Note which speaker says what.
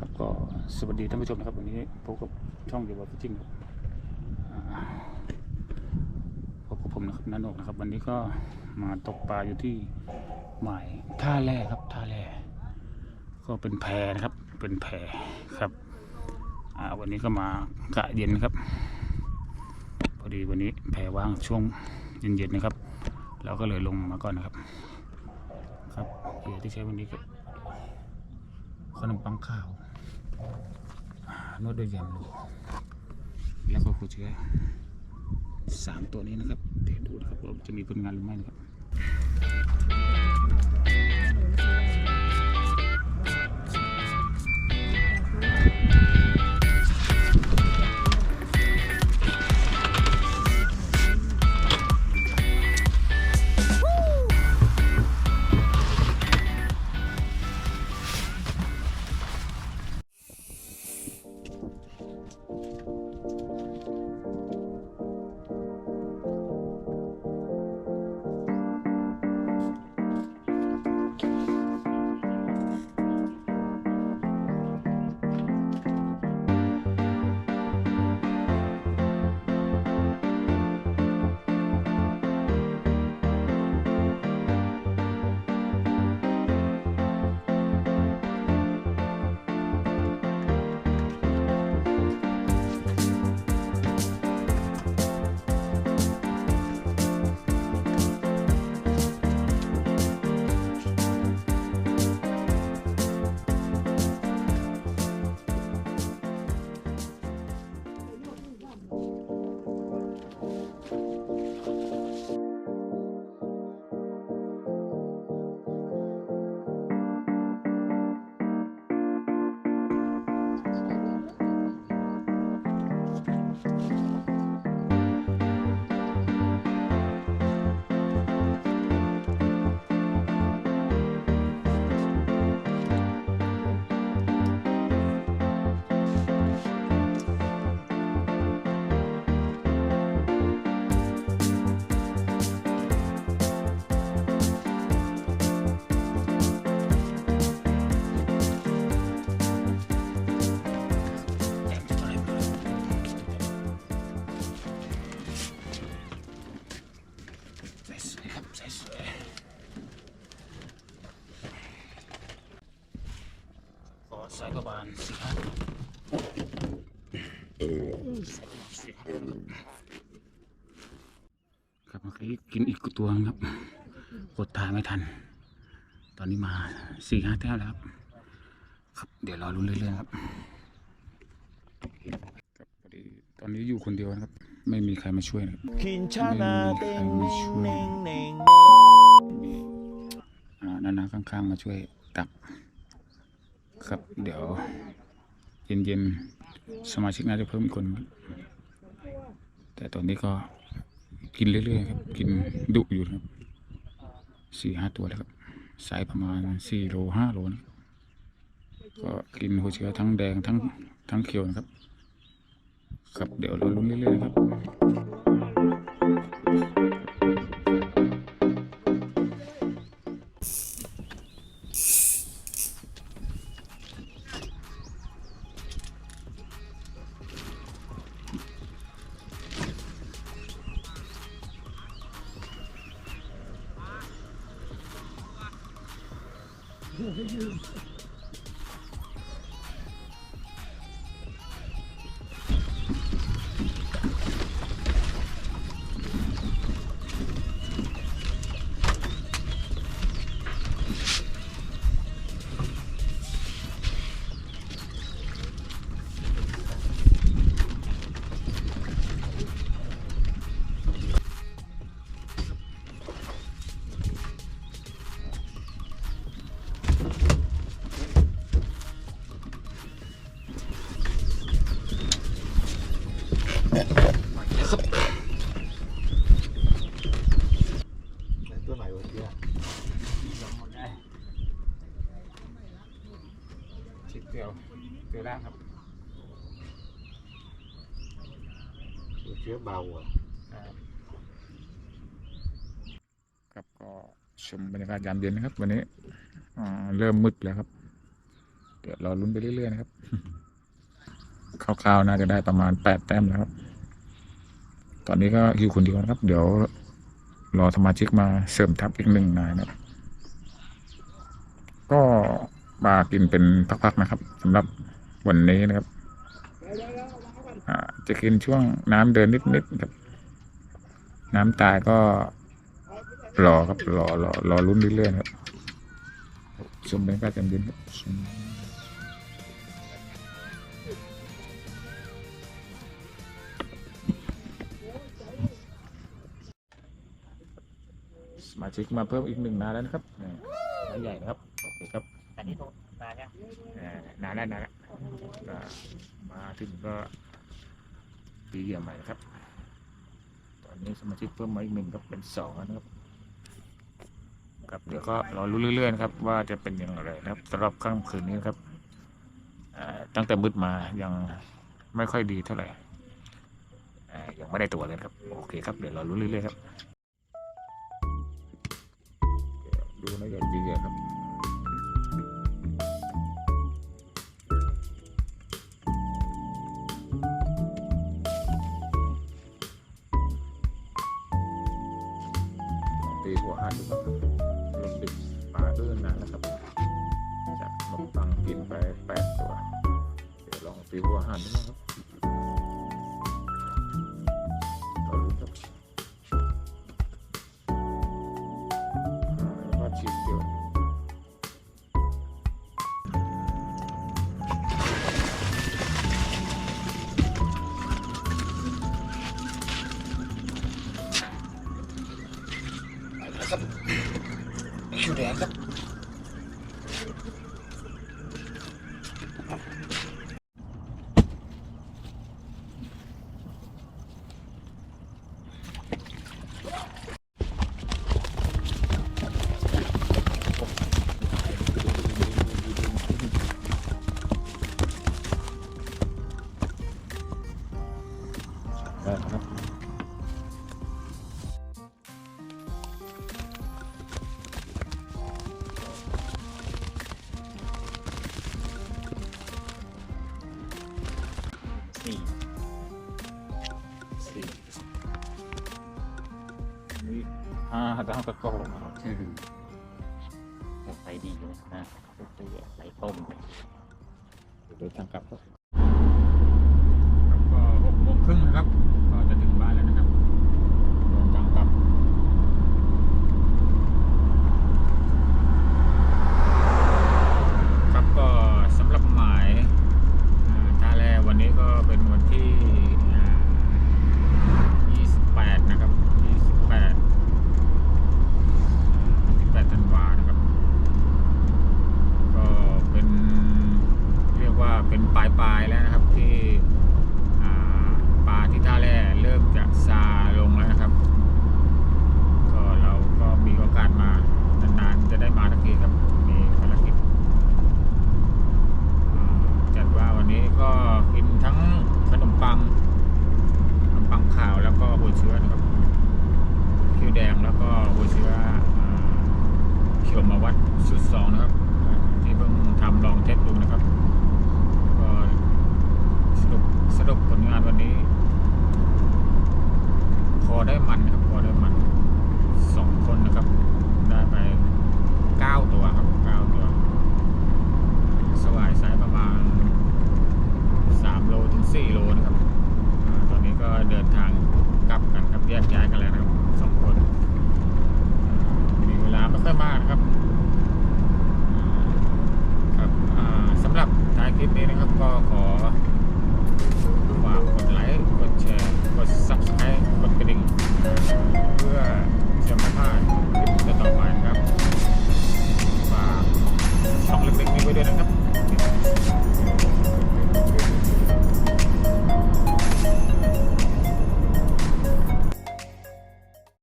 Speaker 1: ครับก็สวัสดีท่านผู้ชมนะครับวันนี้พบกับช่องเดียวกับจริงครับอ่าพบกับผมนะครับนันกนะครับ วันนี้ก็มาตกปลาอยู่ที่หมายท่าแร่ครับท่าแร่ก็เป็นแพนะครับ เป็นแพครับวันนี้ก็มากะเย็นนะครับ พอดีวันนี้แพว่างช่วงเย็นๆนะครับเราก็เลยลงมาก่อนนะครับ ครับเหยื่อที่ใช้วันนี้ก็ขนมปังข้าว นวดด้วยยำลูแล้วก็คูเชื้อสามตัวนี้นะครับเดี๋ยวดูนะครับว่าจะมีผลงานหรือไม่นะครับ สายกบาลสิฮะครับเมื่อกี้กินอีกตัวครับกดทายไม่ทัน ตอนนี้มาสี่ห้าแท้มแล้วครับ ครับ เดี๋ยวรอรุ้นเรื่อยๆครับครับพอดีตอนนี้อยู่คนเดียวนะครับ ไม่มีใครมาช่วยนะครับ
Speaker 2: นชานาเต็
Speaker 1: งเน่งเน่งเอ่านานาข้างๆมาช่วยกัก ครับ เดี๋ยวเย็นๆสมาชิกน่าจะเพิ่มอีกคน แต่ตอนนี้ก็กินเรื่อยๆครับ กินดุอยู่นะครับสี่ห้าตัวแล้วครับไซส์ประมาณสี่โลห้าโลนะก็กินหัวเชื้อทั้งแดงทั้งทั้งเขียวนะครับ ครับเดี๋ยวเราลุ้นเรื่อยๆนะครับ
Speaker 2: ตั เชื้อเบาอะ
Speaker 1: ครับก็ชมบรรยากาศยามเย็นนะครับ วันนี้เริ่มมืดแล้วครับ เดี๋ยวรอลุ้นไปเรื่อยๆนะครับคร่าวๆน่าจะได้ประมาณแปดแต้มแล้วครับ ตอนนี้ก็อยู่คนเดียวนะครับ เดี๋ยวรอสมาชิกมาเสริมทัพอีกหนึ่งนายนะครับ ก็มากินเป็นพักๆนะครับสำหรับวันนี้นะครับ จะกินช่วงน้ำเดินนิดๆครับ น้ำตายก็รอครับรอรอรอลุ้นเรื่อยๆครับชมบรรยากาศกันเย็นครับชมสมาชิกมาเพิ่มอีกหนึ่งนายแล้วนะครับนี่นายใหญ่นะครับโอเคครับ
Speaker 3: อันนี้โทรมาเนี่ย
Speaker 1: เอ่อนานแล้วนานแล้วก็มาถึงก็ ปีเยี่ยใหม่ครับ ตอนนี้สมาชิกเพิ่มมาอีกหนึ่งครับเป็นสองแล้วนะครับครับเดี๋ยวก็รอรู้เรื่อยๆนะครับว่าจะเป็นอย่างไรนะครับสำหรับค่ำคืนนี้ครับตั้งแต่มืดมายังไม่ค่อยดีเท่าไหร่ยังไม่ได้ตัวเลยครับ โอเคครับเดี๋ยวเรารู้เรื่อยๆครับ ดูนะอย่าดีอะครับ ตีหัวหันดูครับลงดิบปลาเอื้อนนะนะครับจากนมตังกินไปแปดตัว เดี๋ยวลองตีหัวหันดูนะครับ ได้
Speaker 3: สี่
Speaker 1: สี่นี่ห้าดาวตะโกนครับ
Speaker 3: ใส่ดีเลยนะใส่ต้ม
Speaker 1: เดินทางกลับครับครับก็หกโมงครึ่งนะครับ